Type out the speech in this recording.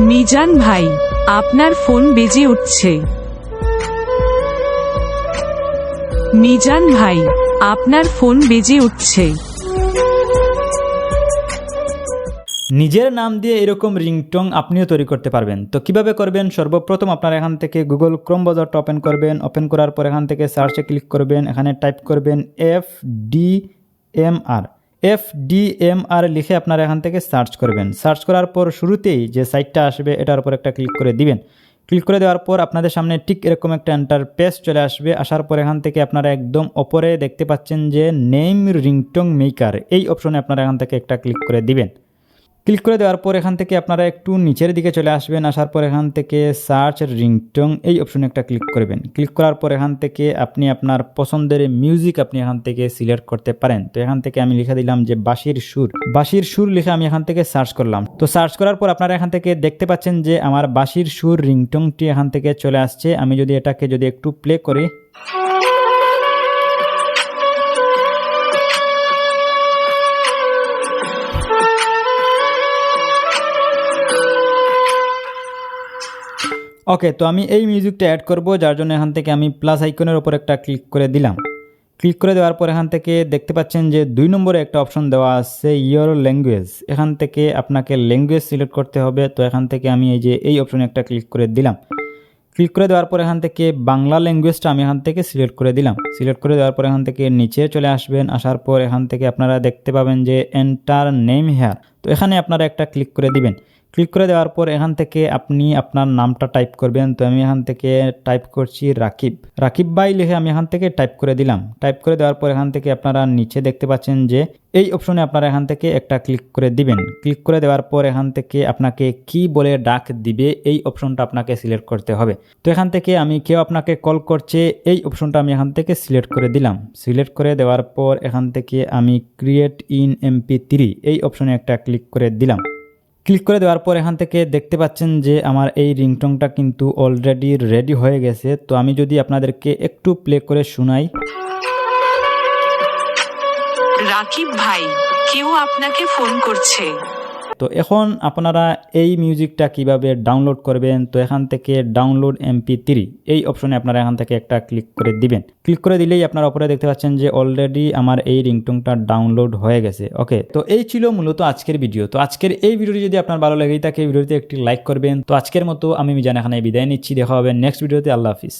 মিজান ভাই, আপনার ফোন বেজে উঠছে। মিজান ভাই, আপনার ফোন বেজে উঠছে। নিজের নাম দিয়ে এরকম রিংটং আপনিও তৈরি করতে পারবেন। তো কীভাবে করবেন? সর্বপ্রথম আপনার এখান থেকে গুগল ক্রোম বাজারটা ওপেন করবেন। ওপেন করার পর এখান থেকে সার্চে ক্লিক করবেন। এখানে টাইপ করবেন F D M R F D M R লিখে আপনারা এখান থেকে সার্চ করবেন। সার্চ করার পর শুরুতেই যে সাইটটা আসবে, এটার উপর একটা ক্লিক করে দিবেন। ক্লিক করে দেওয়ার পর আপনাদের সামনে ঠিক এরকম একটা এন্টার পেজ চলে আসবে। আসার পর এখান থেকে আপনারা একদম ওপরে দেখতে পাচ্ছেন যে নেম রিংটং মেকার এই অপশনে আপনারা এখান থেকে একটা ক্লিক করে দিবেন। ক্লিক করে দেওয়ার পর এখান থেকে আপনারা একটু নিচের দিকে চলে আসবেন, আসার পর এখান থেকে সার্চ রিংটং এই অপশনে একটা ক্লিক করবেন। ক্লিক করার পর এখান থেকে আপনি আপনার পছন্দের মিউজিক আপনি এখান থেকে সিলেক্ট করতে পারেন। তো এখান থেকে আমি লিখে দিলাম যে বাঁশির সুর। বাঁশির সুর লিখে আমি এখান থেকে সার্চ করলাম। তো সার্চ করার পর আপনারা এখান থেকে দেখতে পাচ্ছেন যে আমার বাঁশির সুর রিংটংটি এখান থেকে চলে আসছে। আমি যদি এটাকে যদি একটু প্লে করি। ওকে তো আমি এই মিউজিকটা অ্যাড করব, যার জন্য এখান থেকে আমি প্লাস আইকনের ওপর একটা ক্লিক করে দিলাম। ক্লিক করে দেওয়ার পর এখান থেকে দেখতে পাচ্ছেন যে দুই নম্বরে একটা অপশন দেওয়া আছে ইয়োর ল্যাঙ্গুয়েজ এখান থেকে আপনাকে ল্যাঙ্গুয়েজ সিলেক্ট করতে হবে, তো এখান থেকে আমি এই যে এই অপশনে একটা ক্লিক করে দিলাম। ক্লিক করে দেওয়ার পর এখান থেকে বাংলা ল্যাঙ্গুয়েজটা আমি এখান থেকে সিলেক্ট করে দিলাম। সিলেক্ট করে দেওয়ার পর এখান থেকে নিচে চলে আসবেন, আসার পর এখান থেকে আপনারা দেখতে পাবেন যে এন্টার নেম হেয়ার তো এখানে আপনারা একটা ক্লিক করে দিবেন। ক্লিক করে দেওয়ার পর এখান থেকে আপনি আপনার নামটা টাইপ করবেন। তো আমি এখান থেকে টাইপ করছি রাকিব। রাকিব বাই লিখে আমি এখান থেকে টাইপ করে দিলাম। টাইপ করে দেওয়ার পর এখান থেকে আপনারা নিচে দেখতে পাচ্ছেন যে এই অপশনে আপনারা এখান থেকে একটা ক্লিক করে দিবেন। ক্লিক করে দেওয়ার পর এখান থেকে আপনাকে কি বলে ডাক দিবে এই অপশনটা আপনাকে সিলেক্ট করতে হবে। তো এখান থেকে আমি কেউ আপনাকে কল করছে এই অপশনটা আমি এখান থেকে সিলেক্ট করে দিলাম। সিলেক্ট করে দেওয়ার পর এখান থেকে আমি ক্রিয়েট ইন এমপি থ্রি এই অপশনে একটা ক্লিক করে দিলাম। ক্লিক করে দেওয়ার পর এখান থেকে দেখতে পাচ্ছেন যে আমার এই রিংটংটা কিন্তু অলরেডি রেডি হয়ে গেছে। তো আমি যদি আপনাদেরকে একটু প্লে করে শোনাই। রাকিব ভাই, কেউ আপনাকে ফোন করছে। তো এখন আপনারা এই মিউজিকটা কীভাবে ডাউনলোড করবেন? তো এখান থেকে ডাউনলোড এমপি থ্রি এই অপশনে আপনারা এখান থেকে একটা ক্লিক করে দিবেন। ক্লিক করে দিলেই আপনারা উপরে দেখতে পাচ্ছেন যে অলরেডি আমার এই রিংটংটা ডাউনলোড হয়ে গেছে। ওকে তো এই ছিল মূলত আজকের ভিডিও তো আজকের এই ভিডিওটি যদি আপনার ভালো লেগেই থাকে ভিডিওতে একটি লাইক করবেন। তো আজকের মতো আমি মিজান এখানে বিদায় নিচ্ছি। দেখা হবে নেক্সট ভিডিওতে আল্লাহ হাফিজ।